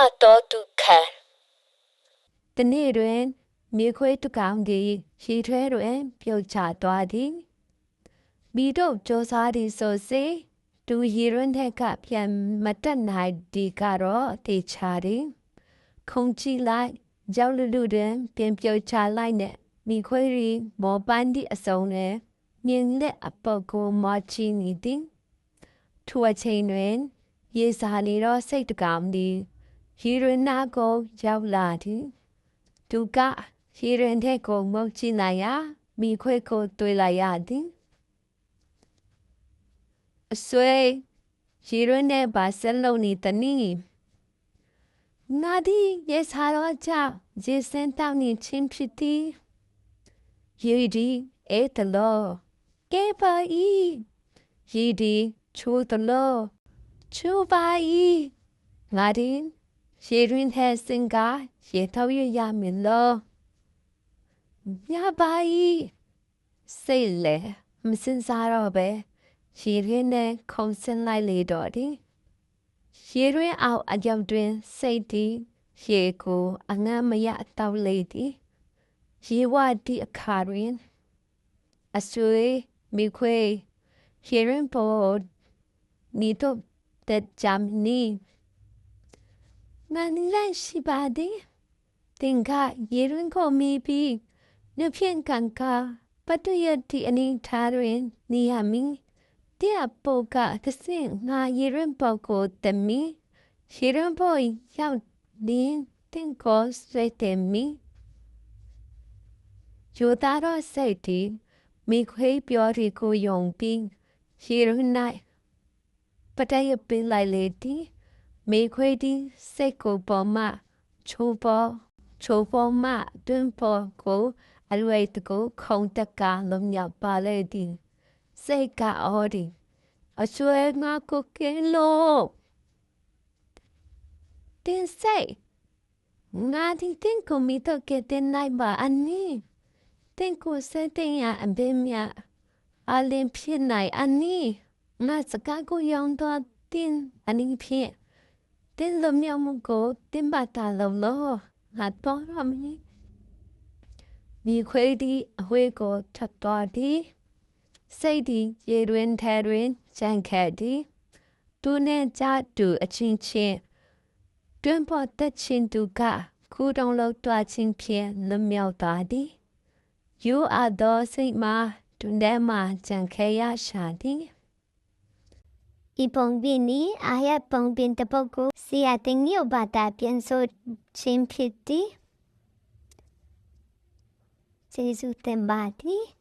အတောတုခံတနေ့တွင်မြေခွေးတစ်ကောင်သည်ရေထဲတွင် ပြုတ်ချသွားသည်မိတို့စ조사သည်ဆိုစေသူရေရွန်းထက်ကပြန်မတက်နိုင်ဒီကတော့တေချာသည်ခုံကြည့်လိုက်ကြောက်လူလူတွင်ပြန်ပြုတ်ချလိုက်နဲ့မိခွေးရီမောပန်းသည့်အစုံနဲ့မြင်လက်အပုတ်ကိုမချီနေသည်ထိုအချိန်တွင် ရေစာနေတော့စိတ်တကောင်သည် ရေရွန်းနာကိုရောက်လာသည်သူကရေရင်တဲ့ကိုမုတ်ကြည့်လိုက်ရာမိခွေကိုတွေ့လိုက်ရသည်အဆွေရေရင်နဲ့ဘာစလုံးနေတနီငါဒီရေစားတော့ကြောင့်ရေစင်တောင်းနေချင်းဖြစ်သည်ရေဒီအဲတလောကဲပါဤရေဒီချိုးတလောချိုးပါဤငါဒီ ရေရင်တဲ့စင်ကရေထောက်ရရမင်းလောညပါဤစိတ်လေမစင်စားတော့ပဲရေရင်နဲ့ခုံစင်လိုက်လေတော့ဒီရေရင်းအောင်အကြောင်းတွင်စိတ်ဒီရေကိုအငမ်းမရတောက်လေသည်ရေဝဒီအခါတွင်အဆွေမိခွေရေရင်ပေါ်နီတော့တဲ့ဂျမ်နီ ငါနီလိုက်ရှိပါသည်တင်ကရေရင်ကိုမီပြီးညဖြင့်ကန်ကပတ်တူရတီအနည်းထားတွင်နေရမည်တဲ့ပုတ်ကသစင်ငါရေရင်ပုတ်ကိုတမီရေရင်ပုတ်ရောက်နေတင်ကိုဆွေးတယ်မီယူသားတော့စိတ်တီမိခွေးပြောရီကိုယုံပြီးရေရင်၌ပတရပင်လိုက်လေတီ မေခွေးဒီစိတ်ကိုပေါ်မှချိုးပေါ်ချိုးပေါ်မှတွင်ပေါ်ကိုအလွေတကိုခုံတက်ကလုံးမြောက်ပါလေသည်စိတ်ကအော်ဒီအဆွဲငါကိုကဲလို့တင်စိတ်ငါဒီတင်ကိုမီတော့ကတဲ့နိုင်ပါအန်နီတင်ကိုစတဲ့ရအဘေးမြအလင်းဖြ စ်နိုင်အန်နီငါစကားကိုရောင်းတော့တင်အန်နီဖြစ်တင်းလမြောက်မှုကိုတင်းပါတာလုံးလို့ငါတော်ရမည်မိခွေးဒီအဝေးကိုထပ်တော်ဒီစိတ်ဒီရေတွင်ထဲတွင်ကြံခဲ့ဒီသူနဲ့ကြတူအ ချင်းချင်းတွင်ပေါ်တက်ချင်းသူ